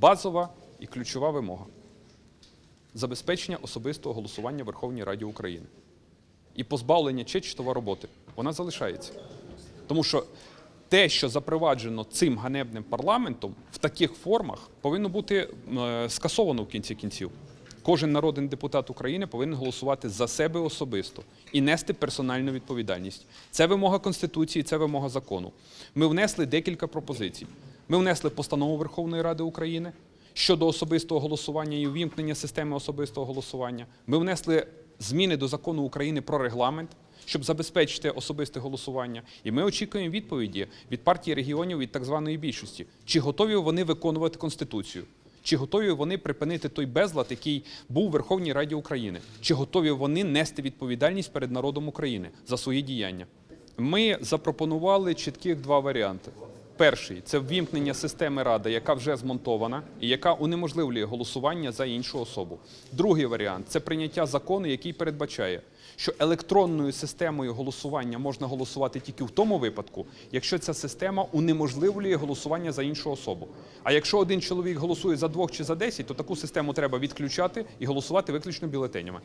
базова і ключова вимога забезпечення особистого голосування в Верховній Раді України і позбавлення чечетова роботи. Вона залишається. Тому що те, що запроваджено цим ганебним парламентом в таких формах, повинно бути е, скасовано в кінці кінців. Кожен народний депутат України повинен голосувати за себе особисто і нести персональну відповідальність. Це вимога Конституції, це вимога закону. Ми внесли декілька пропозицій. Ми внесли постанову Верховної Ради України щодо особистого голосування і увімкнення системи особистого голосування. Ми внесли зміни до закону України про регламент, щоб забезпечити особисте голосування. І ми очікуємо відповіді від партії регіонів від так званої більшості, чи готові вони виконувати конституцію. Чи готові вони припинити той безлад, який був у Верховній Раді України? Чи готові вони нести відповідальність перед народом України за свої діяння? Ми запропонували чітких два варіанти. Перший це ввімкнення системи ради, яка вже змонтована і яка унеможливлює голосування за іншу особу. Другий варіант це прийняття закону, який передбачає, що електронною системою голосування можна голосувати тільки в тому випадку, якщо ця система унеможливлює голосування за іншу особу. А якщо один чоловік голосує за двох чи за десять, то таку систему треба відключати і голосувати виключно бюлетенями.